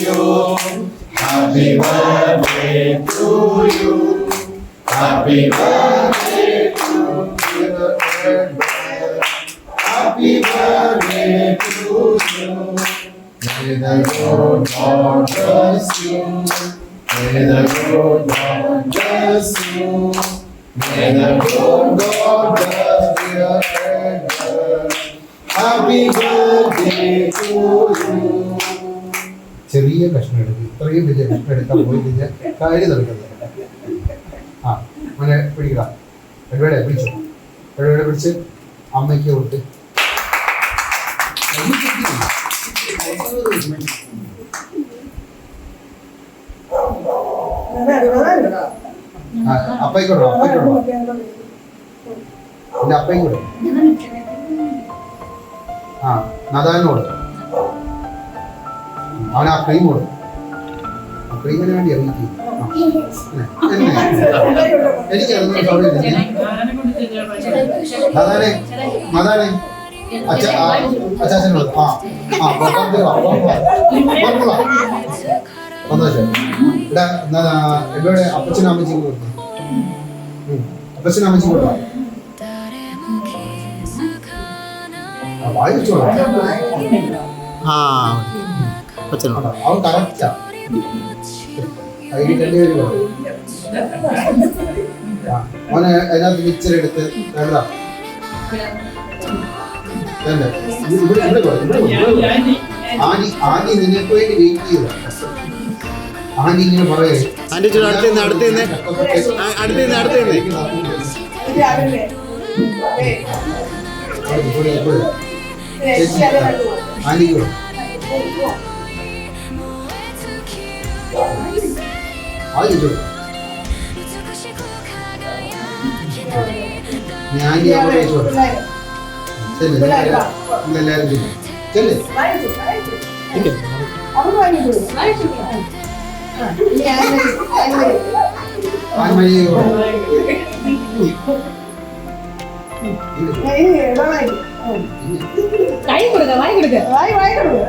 you. Happy birthday to you. Happy birthday to you. Happy birthday to you. May the good God bless you. May the good God bless you. May the good God bless you. Happy birthday to you. ചെറിയ കഷ്ണം എടുക്കും. ഇത്രയും വലിയ കഷ്ണം എടുക്കാൻ പോയി കഴിഞ്ഞാൽ കാര്യം നടക്കുന്നത് ആ മോനെ പിടിക്കുക എവിടെ പിടിച്ചു. എവിടെ പിടിച്ച് അമ്മയ്ക്ക് കൊടുത്ത്. അപ്പയ്ക്കോട്ടോ അപ്പയ്ക്കോട്ടോ എന്റെ അപ്പയും കൂടെ ആ നദാനോട്. അവൻ ആ ക്രീം കൊടുക്കും ആ ക്രീമിന് വേണ്ടി ഇറങ്ങി എനിക്ക് അതൊന്നും സൗകര്യമില്ല നദാനെ നദാനെ അച്ഛ ആ, അച്ചാച്ചനോട് ആ ആ പുറത്തോട്ട് വാ, പുറത്ത് വാ. പുറത്ത് വാ. സന്തോഷം. ഇവിടെ എവിടെ അപ്പച്ചനും വായിച്ചോളാം. ആ അച്ഛനോ അവൻ കറക്റ്റാ അവന് അതിനകത്ത് മിക്സർ എടുത്ത് വേണ്ട. വേണ്ട. ഇവിടെ ഇവിടെ കൊട്, ഇവിടെ കൊട്, ആനി ആനി നിനക്ക് വേണ്ടി വെയിറ്റ് ചെയ്ത? ആനി ഇങ്ങനെ പറയേ. അടുത്ത് അടുത്ത് അടുത്ത് അടുത്ത് ആനിക്കോ ആനിക്കോ ഞാൻ അവിടെ വെച്ചോട്ടെ ചെല്ല് എല്ലാവരും ചെല്ല് ചെല്ല് ആൻമണിയെ കൈ കൊടുക്ക വായി കൊടുക്ക വായി